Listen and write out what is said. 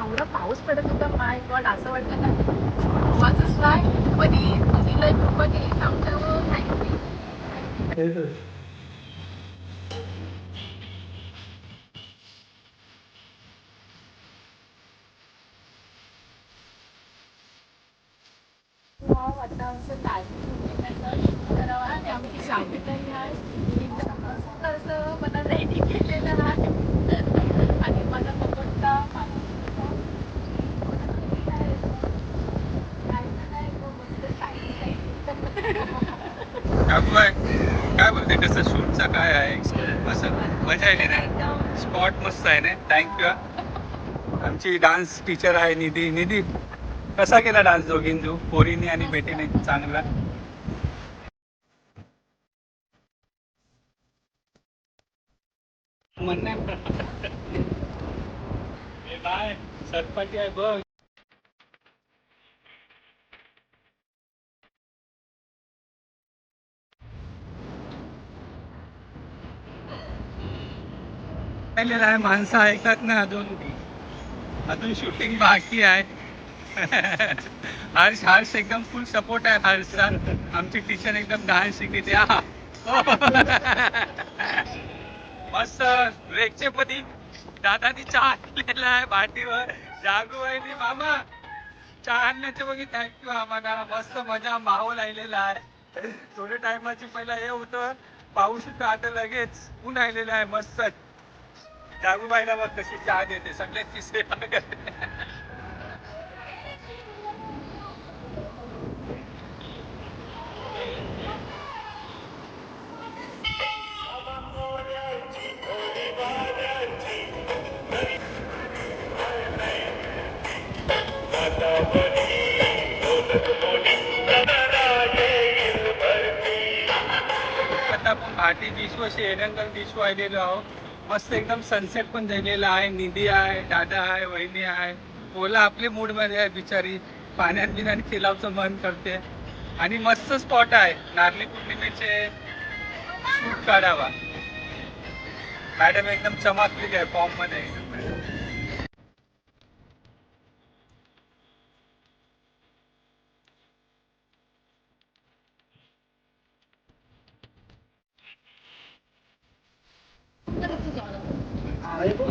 एवढा पाऊस पडत होता माय गॉड असं वाटलं ना वाचच नाही पण तुझीला कृपा केली आमच्यावर थँक्यू आता आमचं असं काय? काय बोलते? कसं शूटचा काय आहे? असं मजा आहे ना स्पॉट मस्त आहे ना? थँक्यू आमची डान्स टीचर आहे निधी. निधी कसा केला डान्स दोघींजो? पोरीने आणि बेटीने चांगला? म्हणणं बाय आहे बघ. राहिलेलं आहे माणसं ऐकत ना अजून. अजून शूटिंग बाकी आहे. हर्ष हर्ष एकदम फुल सपोर्ट आहे हर्षचा आमची टीचर एकदम डान्स शिकली त्या मस्त ब्रेकचे दादानी चहा आणलेला आहे भाटीवर. जागू आहे मामा चहा आणण्याचे बघी थँक्यू आम्हाला. मस्त मजा माहोल आलेला आहे. थोड्या टायमाची पहिला हे होतं पाऊस होतं आता लगेच ऊन आलेलं आहे मस्त. जागूबाईला मग तशी चहा देते सगळ्यांची सेवा करते. आता आपण घाटी बीच बीच आलेलो आहोत. मस्त एकदम सनसेट पण झालेला आहे. निधी आहे दादा आहे वहिनी आहे. ओला आपले मूडमध्ये आहे बिचारी. पाण्यात बिण्यात खेळावचं मन करते. आणि मस्त स्पॉट आहे. नारळी पौर्णिमेचे शूट काढावा. मॅडम एकदम चमकलेली आहे Ayo, tuh.